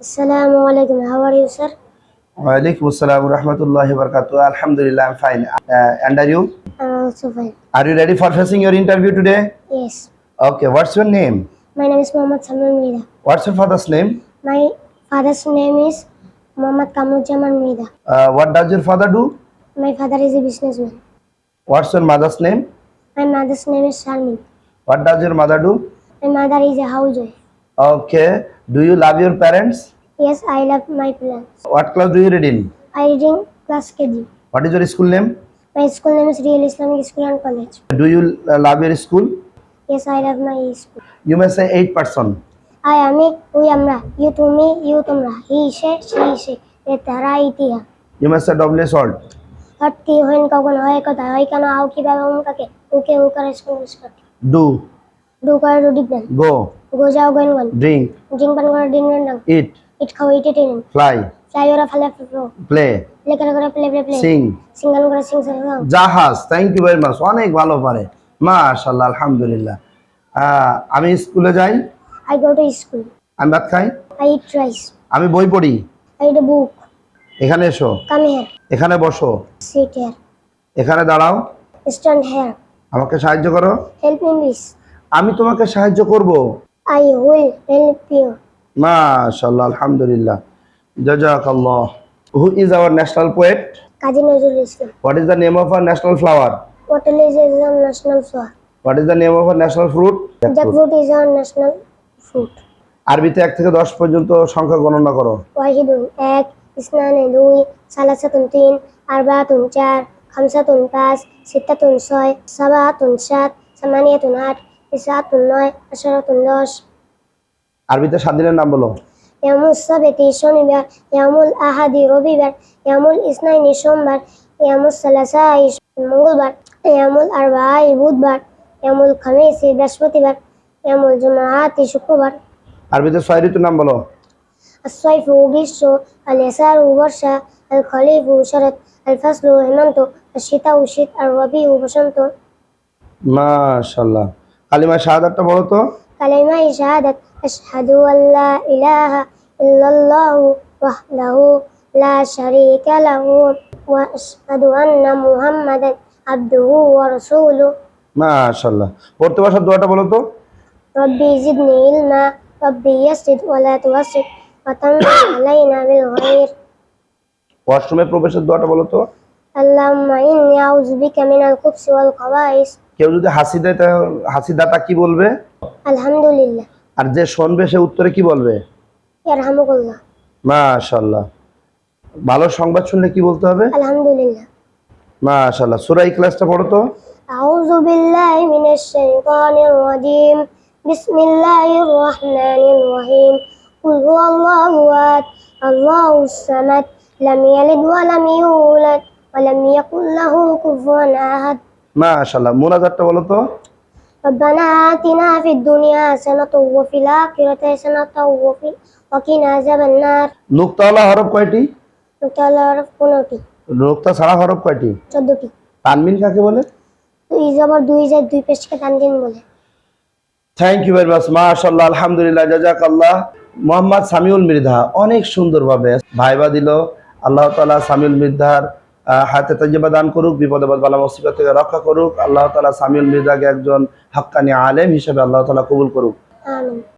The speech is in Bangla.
Assalamu alaikum. How are you, sir? Walaikum assalam wa rahmatullahi wa. Alhamdulillah, I'm fine. Uh, and are you? I'm also fine. Are you ready for facing your interview today? Yes. Okay, what's your name? My name is Muhammad Salman Mida. What's your father's name? My father's name is Muhammad Kamujaman Mida. Uh, what does your father do? My father is a businessman. What's your mother's name? My mother's name is Sharmi. What does your mother do? My mother is a housewife. Okay, do you love your parents? Yes, I love my parents. What class do you read in? I reading class KG. What is your school name? My school name is Real Islamic School and College. Do you uh, love your school? Yes, I love my school. You may say eight person. I আমি উই আমরা ইউ তুমি ইউ তোমরা হি সে সে সে এ তারা ইতিহা You may say double salt. Hotkey হইন কখন হয় কথা হয় কেন আও কিভাবে উমকাকে উকে উকারে সংস্কার করে Do, do করে রুডি প্ল্যান go, গো। যাও গন গন drink, ড্রিঙ্ক পান করে ডিন ডাং eat, ইট খাও ইট টেন fly, ফ্লাই ওরা ফালে ফ্লো play, লেখার করে প্লে প্লে প্লে sing. সিঙ্গান করে সিং সিং গাও জাহাজ থ্যাংক ইউ ভেরি মাচ অনেক ভালো পারে। মাশাল্লাহ আলহামদুলিল্লাহ। আহ, আমি স্কুলে যাই। আই গো টু স্কুল আমি ভাত খাই। আই ইট রাইস আমি বই পড়ি। আই বুক এখানে এসো। কাম হিয়ার এখানে বসো। সিট হিয়ার এখানে দাঁড়াও। স্ট্যান্ড হিয়ার আমাকে সাহায্য করো। হেল্প দিস আমি তোমাকে সাহায্য করব? আই উইল হেল্প ইউ মাশাআল্লাহ আলহামদুলিল্লাহ। জাযাকাল্লাহ। Who is our national poet Kazi Nazrul Islam. What is the name of our national flower what is is our national flower what is the name of our national fruit jackfruit is our national fruit আরবিতে 1 থেকে 10 পর্যন্ত সংখ্যা গণনা করো। ওয়াহিদুন 1 ইসনান 2 সালাসাতুন 3 আরবাতুন 4 খামসাতুন 5 সিত্তাতুন 6 সাবাতুন 7 সামানিয়াতুন 8 আরবিতে সাত দিনের নাম বলো। সাবেতি শনিবার। আহাদি রবিবার। ইসনাইনি সোমবার। সালাসাই মঙ্গলবার। বুধবার। বৃহস্পতিবার। শুক্রবার। আরবিতে ছয় ঋতুর নাম বলো। গ্রীষ্ম। আল বর্ষা। আল শরৎ। আল হেমন্ত। শীতা শীতাউ শীত। আর রবিউ বসন্ত। মাশাআল্লাহ। কালিমা শাহাদাতটা বলো তো। কালিমা শাহাদাত আশহাদু আল্লা ইলাহা ইল্লাল্লাহু ওয়াহদাহু লা শারীকা লাহু ওয়া আশহাদু আন্না মুহাম্মাদান আবদুহু ওয়া রাসূলুহু। মাশাল্লাহ পড়তে বসার দোয়াটা বলো তো। রব্বি জিদনি ইলমা রব্বি ইয়াসিদ ওয়া লা তুয়াসিদ ওয়া তাম্মিম আলাইনা বিল খায়র ওয়াশরুমে প্রবেশের দোয়াটা বলো তো। আল্লাহুম্মা ইন্নী আউযু বিকা মিনাল খুবসি ওয়াল খাবাইস। কেউ যদি হাসি দেয় কি বলবে? আলহামদুলিল্লাহ। আর যে শুনবে সে উত্তরে কি বলবে? ইয়ারহামুকুল্লাহ। মাশাআল্লাহ। ভালো সংবাদ শুনলে কি বলতে হবে? আলহামদুলিল্লাহ। মাশাআল্লাহ। সূরা ইখলাসটা পড়ো তো। আউযু বিল্লাহি মিনাশ শাইতানির রাজীম। বিসমিল্লাহির রহমানির রহিম। কুল হুয়াল্লাহু আহাদ। আল্লাহুস সামাদ। লাম ইয়ালিদ ওয়া লাম ইউলাদ। ولم يكن له كفوا أحد মাশাল্লাহ মুনাজাতটা বলো তো ربنا آتنا في الدنيا حسنة وفي الآخرة حسنة وفي وقنا عذاب النار নুক্তাওয়ালা হরফ কয়টি نقطة عرف কোনটি নুক্তা ছাড়া হরফ কয়টি চোদ্দটি তানমিন কাকে বলে দুই জবর দুই যায় দুই পেশকে টান দিন বলে থ্যাংক ইউ ভেরি মাচ মাশাল্লাহ আলহামদুলিল্লাহ জাজাকাল্লাহ মোহাম্মদ সামিউল মৃধা অনেক সুন্দরভাবে ভাইবা দিল আল্লাহ তালা সামিউল মৃধার আহ, হাতে তাজিবা দান করুক, বিপদে বালা মুসিবত থেকে রক্ষা করুক, আল্লাহ তালা সামিউল মির্জাকে একজন হাক্কানি আলেম হিসেবে আল্লাহ তালা কবুল করুক।